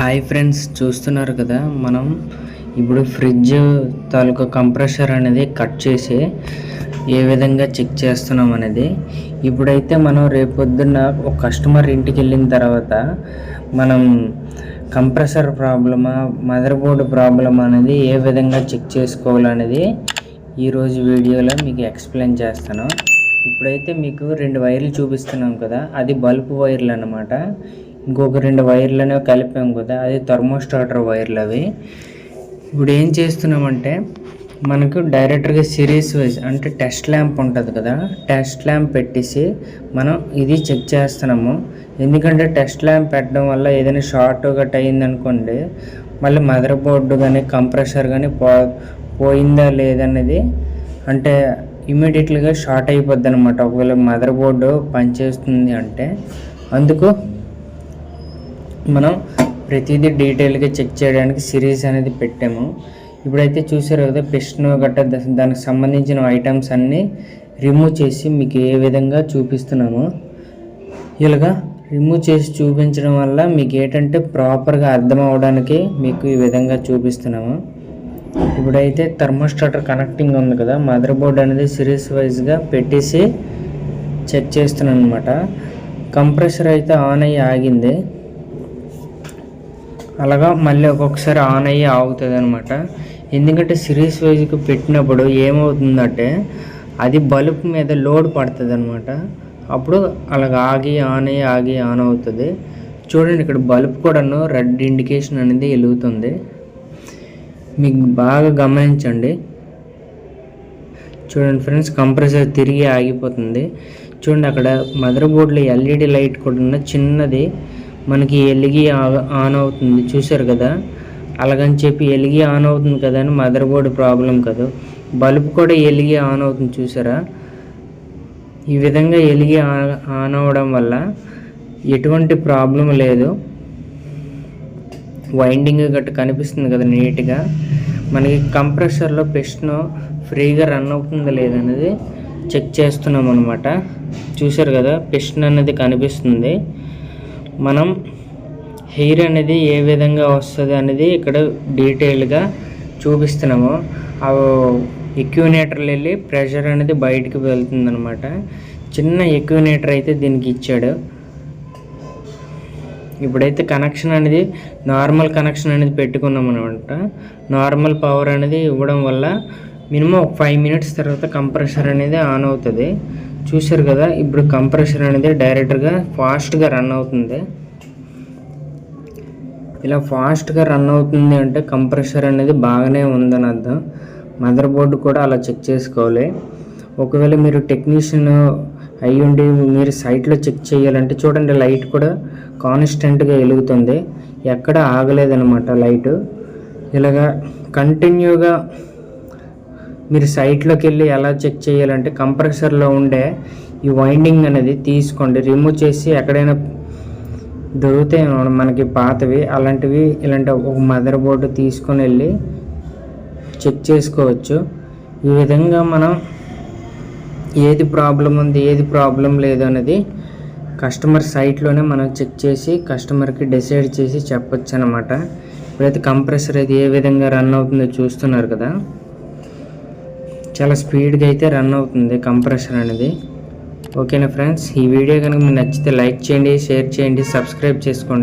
Hi friends చూస్తున్నారు కదా? మనం ఇప్పుడు ఫ్రిడ్జ్ తాలూకా కంప్రెషర్ అనేది కట్ చేసి ఏ విధంగా చెక్ చేస్తున్నాం అనేది. ఇప్పుడైతే మనం రేపొద్దున్న ఒక కస్టమర్ ఇంటికి వెళ్ళిన తర్వాత మనం కంప్రెసర్ ప్రాబ్లమా మదర్ బోర్డు ప్రాబ్లమ్ అనేది ఏ విధంగా చెక్ చేసుకోవాలనేది ఈరోజు వీడియోలో మీకు ఎక్స్ప్లెయిన్ చేస్తాను. ఇప్పుడైతే మీకు రెండు వైర్లు చూపిస్తున్నాం కదా? అది బల్బ్ వైర్లు అన్నమాట. ఇంకొక రెండు వైర్లు కలిపాం కదా అది థర్మోస్టాటర్ వైర్లు అవి ఇప్పుడు ఏం చేస్తున్నామంటే మనకు డైరెక్ట్గా సిరీస్ వైజ్ అంటే టెస్ట్ ల్యాంప్ ఉంటుంది కదా టెస్ట్ ల్యాంప్ పెట్టేసి మనం ఇది చెక్ చేస్తున్నాము. ఎందుకంటే టెస్ట్ ల్యాంప్ పెట్టడం వల్ల ఏదైనా షార్ట్ గట్ అయిందనుకోండి మళ్ళీ మదర్ బోర్డు కానీ కంప్రెషర్ కానీ పో పోయిందా లేదనేది అంటే ఇమీడియట్లీగా షార్ట్ అయిపోద్ది అనమాట ఒకవేళ మదర్ బోర్డు పనిచేస్తుంది అంటే అందుకు మనం ప్రతిదీ డీటెయిల్గా చెక్ చేయడానికి సిరీస్ అనేది పెట్టాము. ఇప్పుడైతే చూసారు కదా పెస్ట్ను గట్ట దానికి సంబంధించిన ఐటమ్స్ అన్నీ రిమూవ్ చేసి మీకు ఏ విధంగా చూపిస్తున్నాము. ఇలాగా రిమూవ్ చేసి చూపించడం వల్ల మీకు ఏంటంటే ప్రాపర్గా అర్థం అవడానికి మీకు ఈ విధంగా చూపిస్తున్నాము. ఇప్పుడైతే థర్మోస్టాటర్ కనెక్టింగ్ ఉంది కదా మదర్ బోర్డ్ అనేది సిరీస్ వైజ్గా పెట్టేసి చెక్ చేస్తున్నాను అనమాట కంప్రెసర్ అయితే ఆన్ అయ్యి ఆగింది. అలాగా మళ్ళీ ఒక్కొక్కసారి ఆన్ అయ్యి ఆగుతుంది అనమాట ఎందుకంటే సిరీస్ వైజ్కి పెట్టినప్పుడు ఏమవుతుందంటే అది బల్బ్ మీద లోడ్ పడుతుంది అనమాట అప్పుడు అలాగ ఆగి ఆన్ అయ్యి ఆగి ఆన్ అవుతుంది. చూడండి ఇక్కడ బల్బ్ కూడాను రెడ్ ఇండికేషన్ అనేది వెలుగుతుంది. మీకు బాగా గమనించండి. చూడండి ఫ్రెండ్స్ కంప్రెసర్ తిరిగి ఆగిపోతుంది. చూడండి అక్కడ మదర్ బోర్డులో ఎల్ఈడి లైట్ కూడా ఉన్న చిన్నది మనకి ఎలిగి ఆ- ఆన్ అవుతుంది. చూసారు కదా? అలాగని చెప్పి ఎలిగి ఆన్ అవుతుంది కదా అని మదర్ బోర్డ్ ప్రాబ్లం కాదు. బల్బ్ కూడా ఎలిగి ఆన్ అవుతుంది చూసారా ఈ విధంగా ఎలిగి ఆన్ అవ్వడం వల్ల ఎటువంటి ప్రాబ్లం లేదు. వైండింగ్ గట్ట కనిపిస్తుంది కదా నీట్గా. మనకి కంప్రెషర్లో పిస్టన్ ఫ్రీగా రన్ అవుతుందా లేదనేది చెక్ చేస్తున్నాం అనమాట చూసారు కదా? పిస్టన్ అనేది కనిపిస్తుంది. మనం హెయిర్ అనేది ఏ విధంగా వస్తుంది అనేది ఇక్కడ డీటెయిల్గా చూపిస్తున్నాము. ఆ ఎక్యూనేటర్లు వెళ్ళి ప్రెషర్ అనేది బయటికి వెళ్తుంది చిన్న ఎక్యూనేటర్ అయితే దీనికి ఇచ్చాడు. ఇప్పుడైతే కనెక్షన్ అనేది నార్మల్ కనెక్షన్ అనేది పెట్టుకున్నాం అనమాట నార్మల్ పవర్ అనేది ఇవ్వడం వల్ల మినిమం ఒక ఫైవ్ మినిట్స్ తర్వాత కంప్రెషర్ అనేది ఆన్ అవుతుంది. చూశారు కదా ఇప్పుడు కంప్రెషర్ అనేది డైరెక్ట్గా ఫాస్ట్గా రన్ అవుతుంది. ఇలా ఫాస్ట్గా రన్ అవుతుంది అంటే కంప్రెషర్ అనేది బాగానే ఉందని అర్థం. మదర్ బోర్డు కూడా అలా చెక్ చేసుకోవాలి. ఒకవేళ మీరు టెక్నీషియన్ అయి ఉండి మీరు సైట్లో చెక్ చేయాలంటే చూడండి లైట్ కూడా కాన్స్టెంట్గా వెలుగుతుంది. ఎక్కడ ఆగలేదనమాట లైట్. ఇలాగా కంటిన్యూగా మీరు సైట్లోకి వెళ్ళి ఎలా చెక్ చేయాలంటే కంప్రెసర్లో ఉండే ఈ వైండింగ్ అనేది తీసుకోండి. రిమూవ్ చేసి ఎక్కడైనా దొరుకుతాయి మనకి పాతవి అలాంటివి ఇలాంటి ఒక మదర్ బోర్డు తీసుకొని వెళ్ళి చెక్ చేసుకోవచ్చు. ఈ విధంగా మనం ఏది ప్రాబ్లం ఉంది ఏది ప్రాబ్లం లేదు అనేది కస్టమర్ సైట్లోనే మనం చెక్ చేసి కస్టమర్కి డిసైడ్ చేసి చెప్పొచ్చు అనమాట ఇప్పుడైతే కంప్రెసర్ అయితే ఏ విధంగా రన్ అవుతుందో చూస్తున్నారు కదా. చాలా స్పీడ్గా అయితే రన్ అవుతుంది కంప్రెషన్ అనేది. ఓకేనా ఫ్రెండ్స్? ఈ వీడియో కనుక మీకు నచ్చితే లైక్ చేయండి షేర్ చేయండి సబ్స్క్రైబ్ చేసుకోండి.